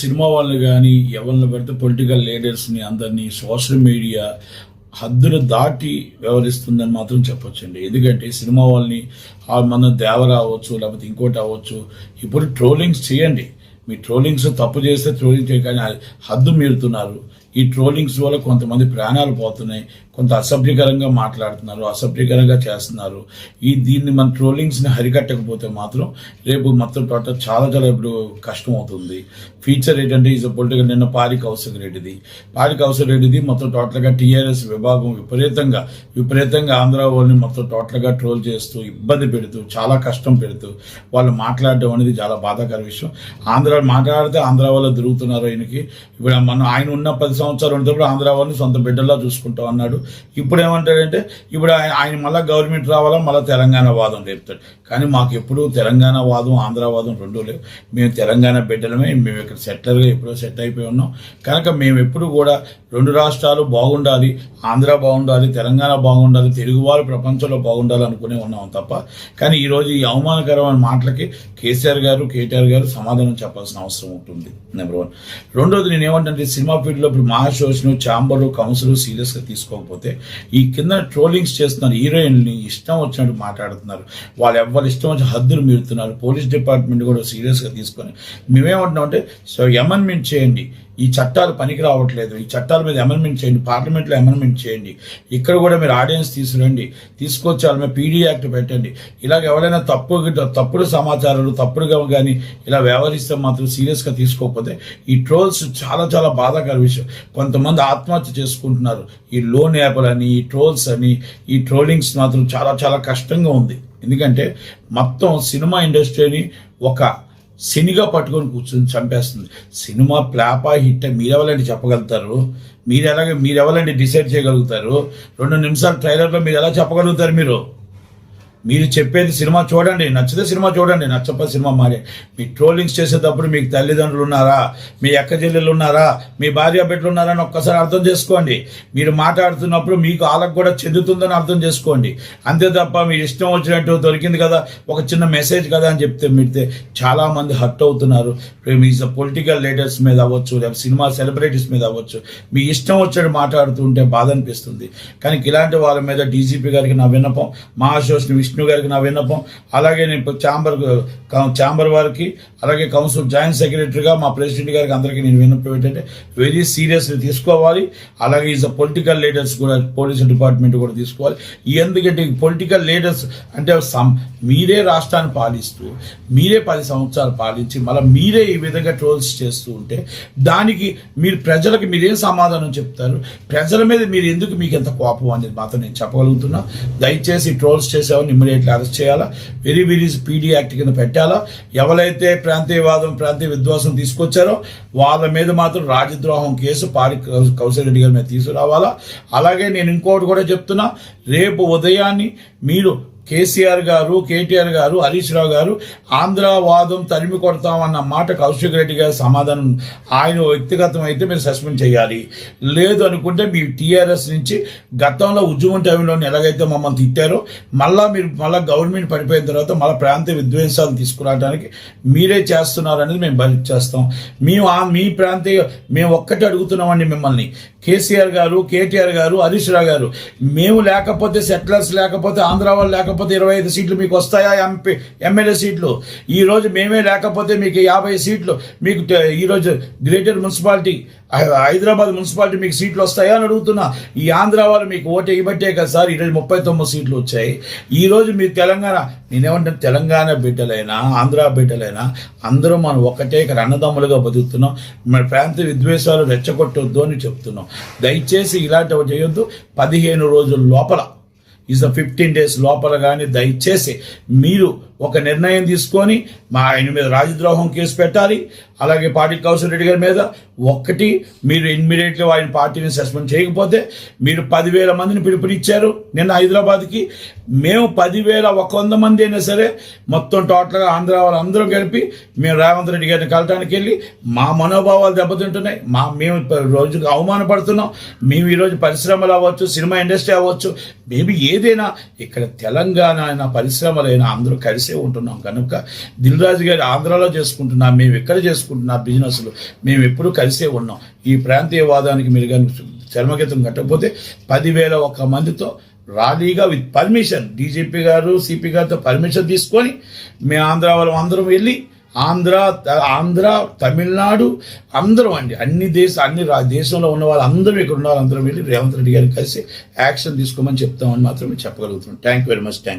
Cinema వాళ్ళని కానీ ఎవరిని పెడితే పొలిటికల్ లీడర్స్ని అందరినీ సోషల్ మీడియా హద్దులు దాటి వ్యవహరిస్తుందని మాత్రం చెప్పొచ్చండి. ఎందుకంటే సినిమా వాళ్ళని మన దేవర అవ్వచ్చు లేకపోతే ఇంకోటి అవ్వచ్చు ఇప్పుడు ట్రోలింగ్స్ చేయండి. మీ ట్రోలింగ్స్ తప్పు చేస్తే ట్రోలింగ్ కానీ హద్దు మీరుతున్నారు. ఈ ట్రోలింగ్స్ వల్ల కొంతమంది ప్రాణాలు పోతున్నాయి కొంత అసభ్యకరంగా మాట్లాడుతున్నారు అసభ్యకరంగా చేస్తున్నారు. ఈ దీన్ని మన ట్రోలింగ్స్ని హరికట్టకపోతే మాత్రం రేపు మొత్తం టోటల్ చాలా చాలా ఇప్పుడు కష్టం అవుతుంది ఫీచర్ ఏంటంటే ఈజ్ పొలిటికల్ నిన్న పారి కౌశల్ రెడ్డిది పారి కౌశల్ రెడ్డిది మొత్తం టోటల్గా టీఆర్ఎస్ విభాగం విపరీతంగా విపరీతంగా ఆంధ్ర వాళ్ళని మొత్తం టోటల్గా ట్రోల్ చేస్తూ ఇబ్బంది పెడుతూ చాలా కష్టం పెడుతూ వాళ్ళు మాట్లాడడం అనేది చాలా బాధాకర విషయం. ఆంధ్ర మాట్లాడితే ఆంధ్ర వాళ్ళు దొరుకుతున్నారు ఆయనకి. ఇప్పుడు మనం ఆయన ఉన్న పది సంవత్సరాలు ఉన్నప్పుడు ఆంధ్ర వాళ్ళని సొంత బిడ్డల్లా చూసుకుంటాం అన్నాడు. ఇప్పుడు ఏమంటాడంటే ఇప్పుడు ఆయన ఆయన మళ్ళీ గవర్నమెంట్ రావాలా మళ్ళీ తెలంగాణ వాదం చెప్తాడు కానీ మాకు ఎప్పుడూ తెలంగాణ వాదం ఆంధ్ర వాదం రెండూ లేవు. మేము తెలంగాణ బిడ్డలమే మేము ఇక్కడ సెటిలర్గా ఎప్పుడో సెట్ అయిపోయి ఉన్నాం. కనుక మేము ఎప్పుడు కూడా రెండు రాష్ట్రాలు బాగుండాలి ఆంధ్ర బాగుండాలి తెలంగాణ బాగుండాలి తెలుగువారు ప్రపంచంలో బాగుండాలి అనుకునే ఉన్నాం తప్ప. కానీ ఈరోజు ఈ అవమానకరమైన మాటలకి కేసీఆర్ గారు కేటీఆర్ గారు సమాధానం చెప్పాల్సిన అవసరం ఉంటుంది. Number one. రెండోది నేను ఏమంటే సినిమా ఫీల్డ్లో ఇప్పుడు మహాశోషను ఛాంబరు కౌన్సిల్ సీరియస్గా తీసుకోకపోతే ఈ కింద ట్రోలింగ్స్ చేస్తున్నారు హీరోయిన్ని ఇష్టం వచ్చినట్టు మాట్లాడుతున్నారు. వాళ్ళు ఎవరు ఇష్టం వచ్చి హద్దులు మీరుతున్నారు. పోలీస్ డిపార్ట్మెంట్ కూడా సీరియస్గా తీసుకొని మేమేమంటున్నాం అంటే సో అమెండ్మెంట్ చేయండి. ఈ చట్టాలు పనికి రావట్లేదు. ఈ చట్టాల మీద అమెండ్మెంట్ చేయండి. పార్లమెంట్లో అమెండ్మెంట్ చేయండి. ఇక్కడ కూడా మీరు ఆడియన్స్ తీసుకురండి. తీసుకొచ్చి వాళ్ళ మీద పీడీ యాక్ట్ పెట్టండి. ఇలాగ ఎవరైనా తప్పు తప్పుడు సమాచారాలు తప్పుడుగా కానీ ఇలా వ్యవహరిస్తే మాత్రం సీరియస్గా తీసుకోకపోతే ఈ ట్రోల్స్ చాలా చాలా బాధాకర విషయం. కొంతమంది ఆత్మహత్య చేసుకుంటున్నారు. ఈ లోన్ యాప్లు అని ఈ ట్రోల్స్ అని ఈ ట్రోలింగ్స్ మాత్రం చాలా చాలా కష్టంగా ఉంది. ఎందుకంటే మొత్తం సినిమా ఇండస్ట్రీని ఒక శనిగా పట్టుకొని కూర్చొని చంపేస్తుంది. సినిమా ప్లాపా హిట్ మీరెవరండి చెప్పగలుగుతారు? మీరు ఎలాగ మీరెవరండి డిసైడ్ చేయగలుగుతారు? రెండు నిమిషాల ట్రైలర్లో మీరు ఎలా చెప్పగలుగుతారు మీరు? మీరు చెప్పేది సినిమా చూడండి నచ్చితే సినిమా చూడండి నచ్చకపోతే సినిమా మారే. మీ ట్రోలింగ్స్ చేసేటప్పుడు మీకు తల్లిదండ్రులు ఉన్నారా? మీ అక్క చెల్లెలు ఉన్నారా? మీ భార్య బిడ్డలు ఉన్నారా అని ఒక్కసారి అర్థం చేసుకోండి. మీరు మాట్లాడుతున్నప్పుడు మీకు వాళ్ళకు కూడా చెందుతుందని అర్థం చేసుకోండి. అంతే తప్ప మీ ఇష్టం వచ్చినట్టు దొరికింది కదా ఒక చిన్న మెసేజ్ కదా అని చెప్తే మీడితే చాలామంది హర్ట్ అవుతున్నారు. మీ పొలిటికల్ లీడర్స్ మీద అవ్వచ్చు లేదా సినిమా సెలబ్రిటీస్ మీద అవ్వచ్చు. మీ ఇష్టం వచ్చినట్టు మాట్లాడుతుంటే బాధ అనిపిస్తుంది. కానీ ఇలాంటి వాళ్ళ మీద డీజీపీ గారికి నా విన్నపం మహాశోష్ విష్ణు గారికి నా విన్నపం. అలాగే నేను ఛాంబర్ ఛాంబర్ వారికి అలాగే కౌన్సిల్ జాయింట్ సెక్రటరీగా మా ప్రెసిడెంట్ గారికి అందరికీ నేను విన్నపం ఏంటంటే వెరీ సీరియస్గా తీసుకోవాలి. అలాగే ఈజ్ అ పొలిటికల్ లీడర్స్ కూడా పోలీస్ డిపార్ట్మెంట్ కూడా తీసుకోవాలి. ఎందుకంటే పొలిటికల్ లీడర్స్ అంటే సమ్ మీరే రాష్ట్రాన్ని పాలిస్తూ మీరే పది సంవత్సరాలు పాలించి మళ్ళీ మీరే ఈ విధంగా ట్రోల్స్ చేస్తూ ఉంటే దానికి మీరు ప్రజలకు మీరేం సమాధానం చెప్తారు? ప్రజల మీద మీరు ఎందుకు మీకు ఎంత కోపం అనేది మాత్రం నేను చెప్పగలుగుతున్నా. దయచేసి ట్రోల్స్ చేసేవారిని ఇమ్మీడియట్లీ అరెస్ట్ చేయాలా? వెరీ వెరీ పీడీ యాక్ట్ కింద పెట్టాలా? ఎవరైతే ప్రాంతీయవాదం ప్రాంతీయ విధ్వంసం తీసుకొచ్చారో వాళ్ళ మీద మాత్రం రాజద్రోహం కేసు పారి కౌశల్ రెడ్డి గారి మీద తీసుకురావాలా? అలాగే నేను ఇంకోటి కూడా చెప్తున్నా రేపు ఉదయాన్ని మీరు కేసీఆర్ గారు కేటీఆర్ గారు హరీష్ రావు గారు ఆంధ్రవాదం తరిమి కొడతామన్న మాట కౌశిక్ రెడ్డి గారి సమాధానం ఆయన వ్యక్తిగతం అయితే మీరు సస్పెండ్ చేయాలి. లేదు అనుకుంటే మీ టీఆర్ఎస్ నుంచి గతంలో ఉద్యమం టైంలో ఎలాగైతే మమ్మల్ని తిట్టారో మళ్ళా మీరు మళ్ళీ గవర్నమెంట్ పడిపోయిన తర్వాత మళ్ళీ ప్రాంతీయ విధ్వంసాలు తీసుకురావడానికి మీరే చేస్తున్నారనేది మేము బయట చేస్తాం. మేము ఆ మీ ప్రాంతీయ మేము ఒక్కటి అడుగుతున్నామండి మిమ్మల్ని. కేసీఆర్ గారు కేటీఆర్ గారు హరీష్ రావు గారు మేము లేకపోతే సెటిలర్స్ లేకపోతే ఆంధ్ర వాళ్ళు లేకపోతే ఇరవై ఐదు సీట్లు మీకు వస్తాయా ఎంపీ ఎమ్మెల్యే సీట్లు? ఈరోజు మేమే లేకపోతే మీకు యాభై సీట్లు మీకు ఈరోజు గ్రేటర్ మున్సిపాలిటీ హైదరాబాద్ మున్సిపాలిటీ మీకు సీట్లు వస్తాయా అని అడుగుతున్నా. ఈ ఆంధ్ర వాళ్ళు మీకు ఓటు ఇవ్వట్టే కదా సార్ ఈరోజు ముప్పై తొమ్మిది సీట్లు వచ్చాయి. ఈరోజు మీరు తెలంగాణ నేనేమంటాను తెలంగాణ బిడ్డలైనా ఆంధ్ర బిడ్డలైనా అందరూ మనం ఒకటే ఇక్కడ అన్నదమ్ములుగా బతుకుతున్నాం. మన ప్రాంత విద్వేషాలు రెచ్చగొట్టొద్దు అని చెప్తున్నాం. దయచేసి ఇలాంటివి చేయొద్దు. పదిహేను రోజుల లోపల ఈజ్ ఫిఫ్టీన్ డేస్ లోపల కానీ దయచేసి మీరు ఒక నిర్ణయం తీసుకొని మా ఆయన మీద రాజద్రోహం కేసు పెట్టాలి. అలాగే పార్టీ కౌశల్ రెడ్డి గారి మీద ఒక్కటి మీరు ఇమ్మీడియట్గా ఆయన పార్టీని సస్పెండ్ చేయకపోతే మీరు పదివేల మందిని పిలుపునిచ్చారు నిన్న హైదరాబాద్కి. మేము పదివేల ఒక వంద మంది అయినా సరే మొత్తం టోటల్గా ఆంధ్ర వాళ్ళందరూ కలిపి మేము రేవంత్ రెడ్డి గారిని కలటానికి వెళ్ళి మా మనోభావాలు దెబ్బతింటున్నాయి. మా మేము రోజుకు అవమానపడుతున్నాం. మేము ఈరోజు పరిశ్రమలు అవ్వచ్చు సినిమా ఇండస్ట్రీ అవ్వచ్చు మేబీ ఏదైనా ఇక్కడ తెలంగాణ అయినా పరిశ్రమలైనా అందరూ కలిసే ఉంటున్నాం. కనుక దిల్ రాజు గారి ఆంధ్రాలో చేసుకుంటున్నాం. మేము ఇక్కడ చేసుకుంటున్నాం. చేసుకుంటున్న బిజినెస్లు. మేము ఎప్పుడూ కలిసే ఉన్నాం. ఈ ప్రాంతీయవాదానికి మీరు కానీ చర్మగీతం కట్టకపోతే పదివేల ఒక్క మందితో ర్యాలీగా విత్ పర్మిషన్. డీజీపీ గారు సిపి గారితో పర్మిషన్ తీసుకొని మేము ఆంధ్ర వాళ్ళం అందరం వెళ్ళి ఆంధ్ర ఆంధ్ర తమిళనాడు అందరం అండి. అన్ని దేశ అన్ని రా దేశంలో ఉన్న వాళ్ళు అందరం ఇక్కడ ఉన్న వాళ్ళందరం వెళ్ళి రేవంత్ రెడ్డి గారిని కలిసి యాక్షన్ తీసుకోమని చెప్తామని మాత్రమే చెప్పగలుగుతున్నాం. Thank you very much thank